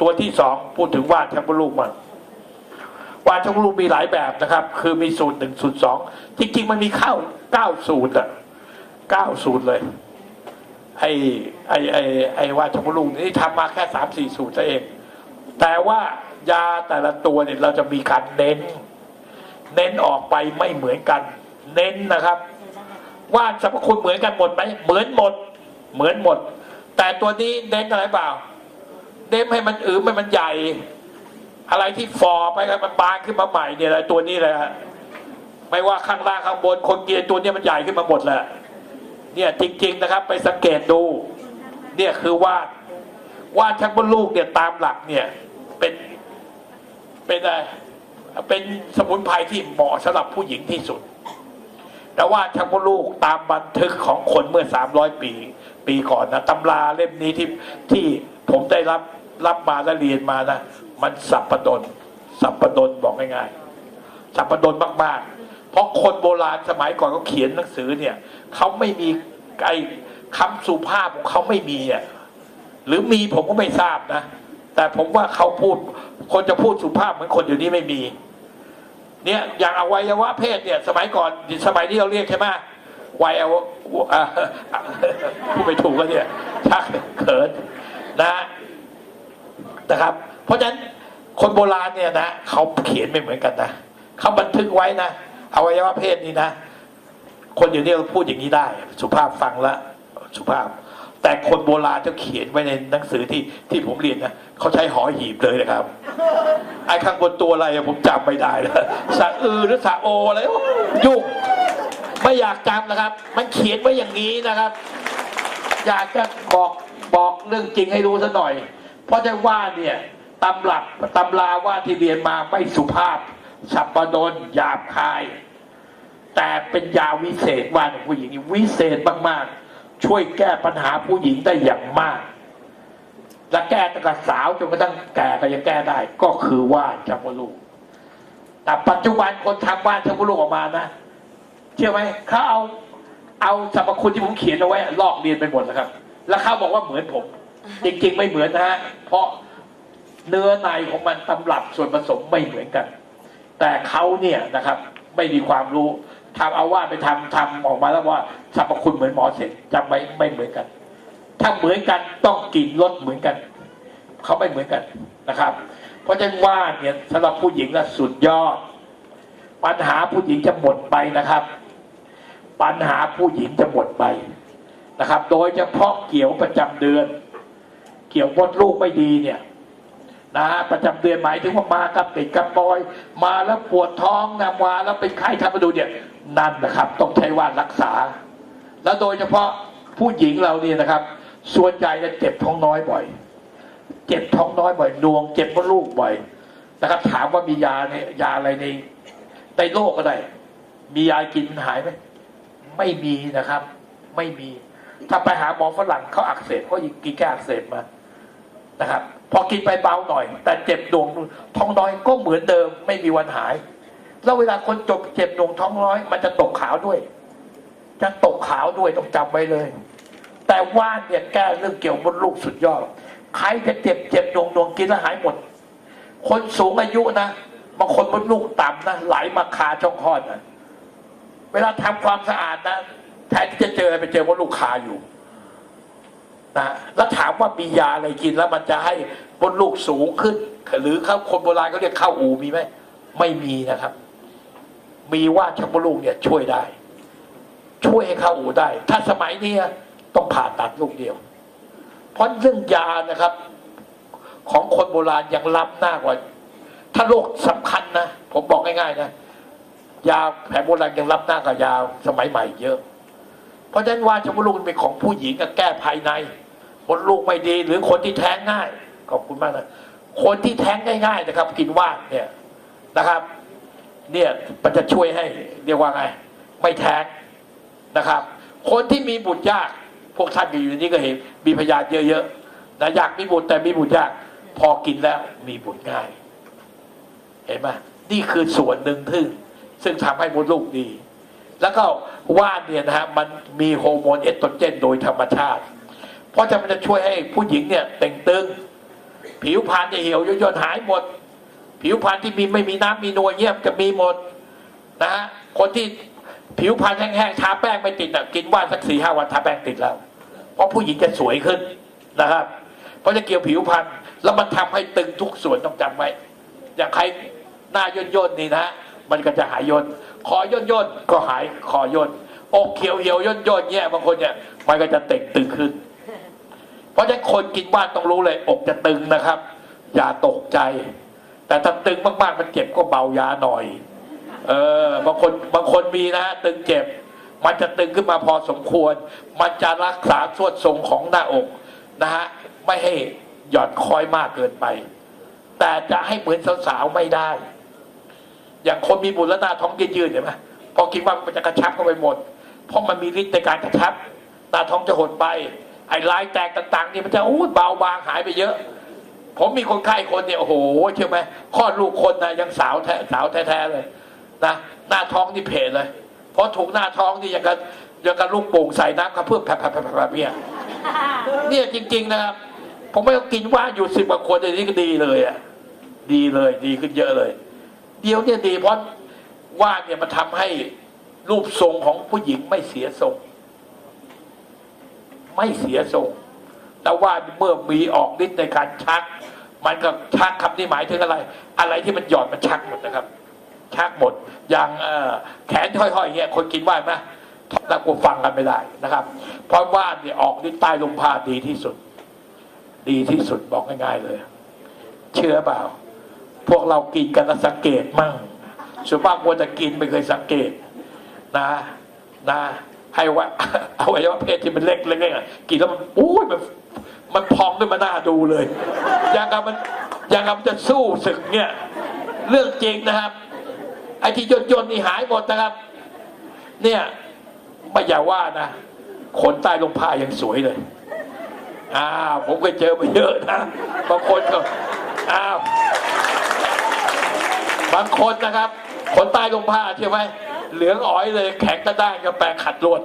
ตัวที่สองพูดถึงว่านชักมดลูกมันว่านชักมดลูกมีหลายแบบนะครับ คือมีสูตรหนึ่งสูตรสองจริงๆมันมีข้าวเก้าสูตรอะเก้าสูตรเลยไอ้ไอ้ไอ้ไอ้ว่านชักมดลูกนี่ทำมาแค่สามสี่สูตรเอง แต่ว่ายาแต่ละตัวเนี่ยเราจะมีการเน้น เน้นออกไปไม่เหมือนกัน เน้นนะครับว่าสรรพคุณเหมือนกันหมดไหมเหมือนหมด เหมือนหมด แต่ตัวนี้เน้นอะไรเปล่า เน้นให้มันอือให้มันใหญ่ อะไรที่ฟอไปให้มันบานขึ้นมาใหม่เนี่ยแหละตัวนี้เลยฮะไม่ว่าข้างล่างข้างบนคนเกินตัวเนี้ยมันใหญ่ขึ้นมาหมดแหละเนี่ยจริง ๆนะครับ ไปสังเกตดู เนี่ยคือว่านว่านชักมดลูกเนี่ยตามหลักเนี่ย เป็นเป็นอะไรเป็นสมุนไพรที่เหมาะสำหรับผู้หญิงที่สุด แต่ว่าชักมดลูกตามบันทึกของคนเมื่อ300ปี ปีก่อนนะตำราเล่มนี้ที่ที่ ผมได้รับรับมาและเรียนมานะมันสับประดนสับประดนบอกง่ายๆสับประดนมากๆ เพราะคนโบราณสมัยก่อนเขาเขียนหนังสือเนี่ยเขาไม่มีไอ้คำสุภาพของเขาไม่มีอะหรือมีผมก็ไม่ทราบนะ แต่ผมว่าเขาพูด คนจะพูดสุภาพเหมือนคนเดี๋ยวนี้ไม่มี เนี่ยอย่างอวัยวะเพศเนี่ย สมัยก่อนสมัยนี้เราเรียกใช่ไหมวัยวอ่าพูดไม่ถูกแล้วเนี่ยชักเขิน นะนะครับ เพราะฉะนั้นคนโบราณเนี่ยนะเขาเขียนไม่เหมือนกันนะเขาบันทึกไว้นะอวัยวะเพศนี่นะ คนเดี๋ยวนี้เราพูดอย่างนี้ได้ สุภาพฟังละสุภาพ แต่คนโบราณจะเขียนไว้ในหนังสือที่ที่ผมเรียนนะเขาใช้หอหีบเลยนะครับไอ้ข้างบนตัวอะไรผมจำไม่ได้แล้วสะอือหรือสะโออะไรยุ่งไม่อยากจำนะครับ มันเขียนไว้อย่างนี้นะครับ อยากจะบอก บอกเรื่องจริงให้รู้ซะหน่อย เพราะจะว่าเนี่ยตำหลักตำราว่าที่เรียนมาไม่สุภาพ สับปดนหยาบคาย แต่เป็นยาวิเศษว่าผู้หญิงวิเศษมากๆ ช่วยแก้ปัญหาผู้หญิงได้อย่างมาก และแก้ตั้งแต่สาวจนกระทั่งแก่ก็ยังแก้ได้ ก็คือว่านชัมดลูกแต่ปัจจุบันคนทำว่านชัมดลูกออกมานะเชื่อไหมเขาเอาเอาสรรพคุณที่ผมเขียนเอาไว้ลอกเรียนไปหมดแล้วครับ แล้วเขาบอกว่าเหมือนผม จริงๆไม่เหมือนนะฮะเพราะเนื้อในของมันตำรับส่วนผสมไม่เหมือนกัน แต่เขาเนี่ยนะครับไม่มีความรู้ทำเอาว่าไปทำทำออกมาแล้วว่าสรรพคุณเหมือนหมอเสร็จจำไว้ไม่เหมือนกัน ถ้าเหมือนกันต้องกินรสเหมือนกันเขาไม่เหมือนกันนะครับ เพราะฉะนั้นว่าเนี่ยสำหรับผู้หญิงนะสุดยอด ปัญหาผู้หญิงจะหมดไปนะครับ ปัญหาผู้หญิงจะหมดไป นะครับ โดยเฉพาะเกี่ยวประจำเดือน เกี่ยวมดลูกไม่ดีเนี่ยนะฮะประจำเดือนหมายถึงว่ามากับติดกับปอย มาแล้วปวดท้องนะมาแล้วเป็นไข้ทำมาดูเนี่ยนั่นนะครับ ต้องใช้ว่ารักษา แล้วโดยเฉพาะผู้หญิงเราเนี่ยนะครับ ส่วนใหญ่จะเจ็บท้องน้อยบ่อย เจ็บท้องน้อยบ่อยนวง เจ็บมดลูกบ่อยนะครับ ถามว่ามียาในยาอะไรในในโลกก็ได้ มียากินมันหายไหมไม่มีนะครับ ไม่มี ถ้าไปหาหมอฝรั่งเขาอักเสบเขากินแก้อักเสบมานะครับ พอกินไปเบาหน่อย แต่เจ็บดวงท้องน้อยก็เหมือนเดิมไม่มีวันหาย แล้วเวลาคนจบเจ็บดวงท้องน้อย มันจะตกขาวด้วย จะตกขาวด้วยต้องจำไว้เลย แต่ว่านเนี่ยแก้เรื่องเกี่ยวมดลูกสุดยอดใครจะเจ็บเจ็บดวงดวงกินแล้วหายหมด คนสูงอายุนะบางคนมดลูกต่ำนะไหลมาคาช่องคลอดนะเวลาทำความสะอาดนะ แทนที่จะเจอไปเจอมดลูกคาอยู่นะแล้วถามว่ามียาอะไรกินแล้วมันจะให้มดลูกสูงขึ้น หรือเขาคนโบราณเขาเรียกข้าวอูมีไหมไม่มีนะครับ มีว่านชักมลูกเนี่ยช่วยได้ ช่วยให้ข้าวอูได้ ถ้าสมัยนี้ต้องผ่าตัดลูกเดียว เพราะเรื่องยานะครับ ของคนโบราณยังล้ำหน้ากว่า ถ้าโรคสำคัญนะผมบอกง่ายๆนะยาแผนโบราณยังล้ำหน้ากับยาสมัยใหม่เยอะ เพราะฉะนั้นว่าชมลูกเป็นของผู้หญิงกับแก้ภายในมดลูกไม่ดีหรือคนที่แท้งง่ายขอบคุณมากนะคนที่แท้งง่าย ๆ นะครับ กินว่านเนี่ยนะครับ เนี่ยมันจะช่วยให้เรียกว่าไง ไม่แท้งนะครับ คนที่มีบุตรยากพวกท่านอยู่นนี้ก็เห็น มีพยานเยอะๆนะอยากมีบุตรแต่มีบุตรยาก พอกินแล้วมีบุตรง่าย เห็นไหมนี่คือส่วนหนึ่งที่ซึ่งทำให้มดลูกดี แล้วก็ว่านเนี่ยนะฮะมันมีโฮอร์โมนเอสโตรเจนโดยธรรมชาติ เพราะจะมันจะช่วยให้ผู้หญิงเนี่ยเต่งตึง ผิวพรรณจะเหี่ยวย่นหายหมด ผิวพรรณที่มีไม่มีน้ำมีนวลเยี่ยมจะมีหมดนะฮะคนที่ผิวพรรณแห้งๆทาแป้งไม่ติดอะกินว่านสักสี่ห้าวันทาแป้งติดแล้ว เพราะผู้หญิงจะสวยขึ้นนะครับ เพราะจะเกี่ยวผิวพรรณแล้วมันทำให้ตึงทุกส่วนต้องจำไว้ อย่างใครหน้าย่นๆนี่นะมันก็จะหายย่น คอย่นย่นก็หายคอย่นอกเขียวเหี่ยวย่นย่นเนี่ยบางคนเนี่ยมันก็จะเต่งตึงขึ้น เพราะฉะนั้นคนกินว่านต้องรู้เลย อกจะตึงนะครับ อย่าตกใจ แต่ถ้าตึงมากๆมันเจ็บก็เบายาหน่อย เออบางคนบางคนมีนะตึงเจ็บ มันจะตึงขึ้นมาพอสมควร มันจะรักษาสวดทรงของหน้าอกนะฮะไม่ให้หย่อนคอยมากเกินไป แต่จะให้เหมือนสาวๆไม่ได้ อย่างคนมีบุญแล้วหน้าท้องยืดๆเห็นไหมพอกินว่ามันจะกระชับเข้าไปหมด เพราะมันมีฤทธิ์ในการกระชับหน้าท้องจะหดไป ไอ้ลายแตกต่างๆนี่มันจะอู้เบาบางหายไปเยอะ ผมมีคนไข้คนเนี่ยโอ้โหเชื่อไหมคลอดลูกคนนะยังสาวแท้สาวแท้ๆเลยนะหน้าท้องนี่เพลเลย เพราะถูกหน้าท้องนี่ยังกับยังกับลูกโป่งใส่น้ำกระเพื่อมแผลๆๆๆเนี่ยเนี่ยจริง ๆนะครับผมไม่ต้องกินว่าอยู่สิบกว่าคนอันนี้ก็ดีเลยอะดีเลยดีขึ้นเยอะเลย เดียวเนี่ยดีเพราะว่าเนี่ยมันทำให้รูปทรงของผู้หญิงไม่เสียทรง ไม่เสียทรง แต่ว่าเมื่อมีออกฤทธิ์ในการชัก มันก็ชักคำนี้หมายถึงอะไร อะไรที่มันหย่อนมันชักหมดนะครับ ชักหมด อย่างแขนห้อยๆเงี้ยคนกินว่าไหมแล้วกูฟังกันไม่ได้นะครับ เพราะว่าเนี่ยออกฤทธิ์ใต้ลมพาดีที่สุด ดีที่สุดบอกง่ายๆเลย เชื่อเปล่า พวกเรากินกันแล้วสังเกตมั่งส่วนมากวัวจะกินไม่เคยสังเกตนะนะให้ว่าเอาไว้ว่าเพศที่มันเล็กเล็กๆอะกินแล้วมันโอ้ยมันมันพองขึ้นมาหน้าดูเลย อย่างกับมันอย่างกับมันจะสู้ศึกเนี่ย เรื่องจริงนะครับ ไอ้ที่ยนยนๆนี่หายหมดนะครับ เนี่ยไม่อย่าว่านะขนใต้ลงผ้ายังสวยเลยอ้าวผมก็เจอมาเยอะนะบางคนก็อ้าว บางคนนะครับขนใต้ลงผ้าใช่ไหมเหลืองอ๋อยเลยแข็งกระด้างกับแปรงขัดรวด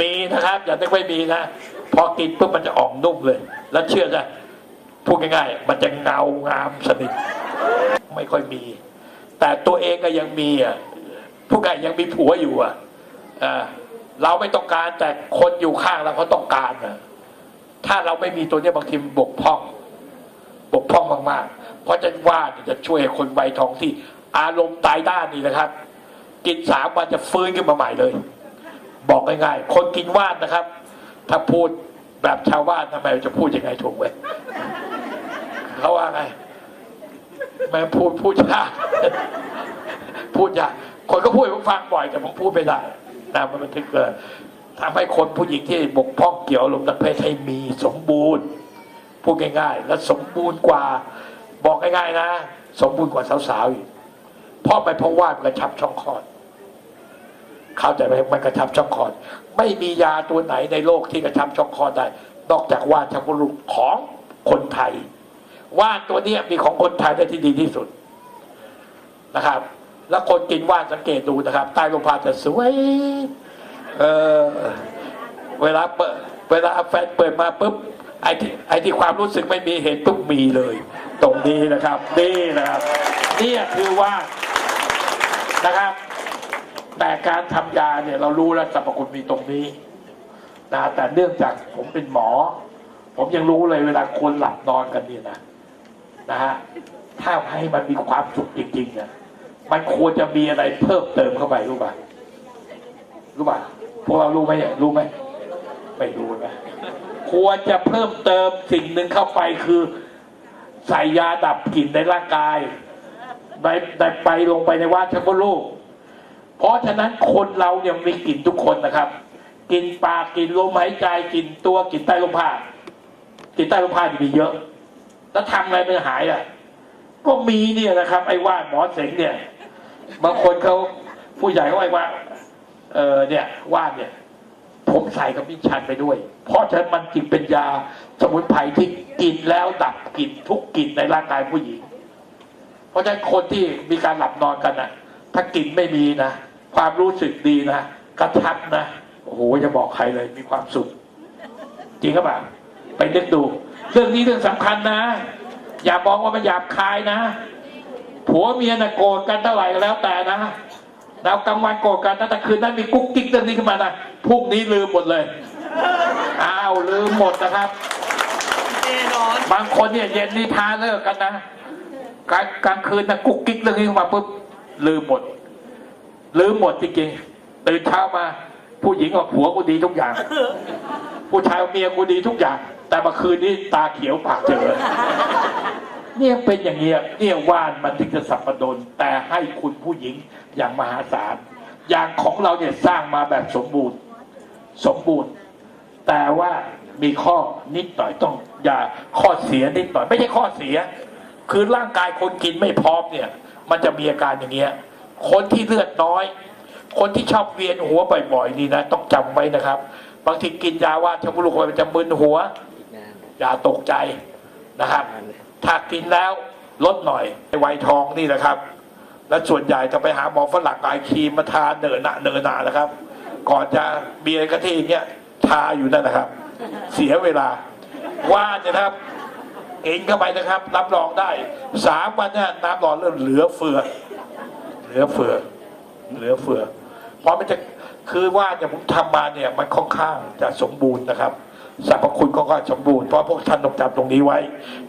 มีนะครับ อย่านึกไม่มีนะ พอกินปุ๊บมันจะอ่องนุ่มเลย แล้วเชื่อจะพูดง่ายๆ มันจะเงางามสนิทไม่ค่อยมี แต่ตัวเองก็ยังมีอะผู้ใหญ่ยังมีผัวอยู่อะเราไม่ต้องการแต่คนอยู่ข้างเราเขาต้องการอะถ้าเราไม่มีตัวเนี้ยบางทีบกพร่อง บกพร่องมากๆ เพราะจะว่าเนี่ยจะช่วยคนวัยทองที่อารมณ์ตายด้านนี่นะครับ กินสามวันจะฟื้นขึ้นมาใหม่เลย บอกง่ายๆคนกินว่านนะครับ ถ้าพูดแบบชาวบ้านทำไมจะพูดยังไงถูกไหมเขาว่าไงแม่พูดพูดยากพูดยากคนก็พูดให้ผมฟังบ่อยแต่ผมพูดไม่ได้นะมันบันทึกเกิดทำให้คนผู้หญิงที่บกพร่องเกี่ยวอารมณ์ทางเพศให้มีสมบูรณ์พูดง่ายๆ และสมบูรณ์กว่า บอกง่ายๆนะ สมบูรณ์กว่าสาวๆอีกเพราะไปเพราะว่ากระชับช่องคลอด เข้าใจไหมมันกระชับช่องคลอด ไม่มียาตัวไหนในโลกที่กระชับช่องคลอดได้ นอกจากว่านชักบุรุษของคนไทย ว่านตัวเนี้ยมีของคนไทยได้ที่ดีที่สุดนะครับ แล้วคนกินว่านสังเกตดูนะครับ ใต้ลมพาจะสวยเออเวลาเปิดเวลาแฟนเปิดมาปุ๊บไอ้ที่ไอ้ที่ความรู้สึกไม่มีเห็นปุ๊บมีเลยตรงนี้นะครับ นี่นะครับนี่คือว่านะครับ แต่การทำยาเนี่ยเรารู้แล้วสรรพคุณมีตรงนี้นะแต่เนื่องจากผมเป็นหมอ ผมยังรู้เลยเวลาคนหลับนอนกันเนี่ยนะนะฮะถ้าให้มันมีความสุขจริงๆเนี่ยมันควรจะมีอะไรเพิ่มเติมเข้าไปรู้ป่ะรู้ป่ะพวกเรารู้ไหมเนี่ยรู้ไหมไม่รู้นะควรจะเพิ่มเติมสิ่งหนึ่งเข้าไปคือ ใส่ยาดับกลิ่นในร่างกายในในไปลงไปในว่านชักโครกเพราะฉะนั้นคนเราเนี่ยมีกลิ่นทุกคนนะครับกลิ่นปากกลิ่นลมหายใจกลิ่นตัวกลิ่นใต้ลมผ้ากลิ่นใต้ลมผ้านมีเยอะ แล้วทำไงมันหายอะ ก็มีเนี่ยนะครับ ไอ้ว่านหมอเสงเนี่ย บางคนเขาผู้ใหญ่เขาไอ้ว่า เออเนี่ยว่านเนี่ย ผมใส่กับมิชันไปด้วย เพราะฉะนั้นมันจึงเป็นยา สมุนไพรที่กินแล้วดับกลิ่นทุกกลิ่นในร่างกายผู้หญิง เพราะฉะนั้นคนที่มีการหลับนอนกันน่ะถ้ากลิ่นไม่มีนะความรู้สึกดีนะกระทับนะโอ้โหจะบอกใครเลยมีความสุข จริงหรือเปล่าไปนึกดู เรื่องนี้เรื่องสำคัญนะ อย่ามองว่ามันหยาบคายนะผัวเมียน่ะโกรธกันเท่าไหร่ก็แล้วแต่นะแล้วกลางวันโกรธกันแต่คืนนั้นมีกุ๊กกิ๊กเรื่องนี้ขึ้นมานะพรุ่งนี้ลืมหมดเลย อ้าวลืมหมดนะครับ อนบางคนเนี่ยเย็นนี่พาเลิกกันนะกลางกลางคืนนะกุ๊กกิ๊กเรื่องนี้มาปุ๊บลืมหมด ลืมหมดจริงๆตื่นเช้ามา ผู้หญิงกับผัวกูดีทุกอย่าง ผู้ชายเมียกูดีทุกอย่าง แต่เมื่อคืนนี้ตาเขียวปากเจอเนี่ยเป็นอย่างเงี้ยเนี่ยว่านมันถึงจะสับประดนแต่ให้คุณผู้หญิงอย่างมหาศาลอย่างของเราเนี่ยสร้างมาแบบสมบูรณ์ สมบูรณ์ แต่ว่า มีข้อนิดหน่อยต้องอย่าข้อเสียนิดหน่อยไม่ใช่ข้อเสีย คือร่างกายคนกินไม่พร้อมเนี่ย มันจะมีอาการอย่างเงี้ย คนที่เลือดน้อย คนที่ชอบเวียนหัวบ่อยๆนี่นะต้องจำไว้นะครับ บางทีกินยาว่าชมลูกมันจะมึนหัวอย่าตกใจนะครับ ถ้ากินแล้วลดหน่อยไอ้ไวทองนี่นะครับ และส่วนใหญ่จะไปหาหมอฝรั่งไอคีมมาทาเนินหนาเนินหนานะครับ ก่อนจะเบียร์กะทิอย่างเงี้ยทาอยู่นั่นนะครับ เสียเวลา ว่าเนี่ยนะครับ เองเข้าไปนะครับ รับรองได้สามวันเนี่ยน้ำหล่อเริ่มเหลือเฟือ เหลือเฟือ เหลือเฟือ เพราะมันจะคือว่าเนี่ยผมทำมาเนี่ยมันค่อนข้างจะสมบูรณ์นะครับสรรพคุณค่อนสมบูรณ์เพราะพวกท่านต้องจำตรงนี้ไว้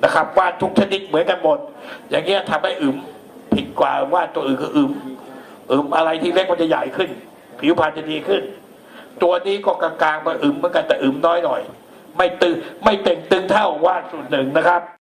นะครับว่าทุกชนิดเหมือนกันหมด อย่างเงี้ยทำให้อึมผิดกว่าว่าตัวอื่นก็อึมอึมอะไรที่เล็กมันจะใหญ่ขึ้น ผิวพรรณจะดีขึ้น ตัวนี้ก็กลางๆมาอึมเหมือนกันแต่อึมน้อยหน่อย ไม่ตึงไม่เต่งตึงเท่าว่าดสูตรหนึ่งนะครับ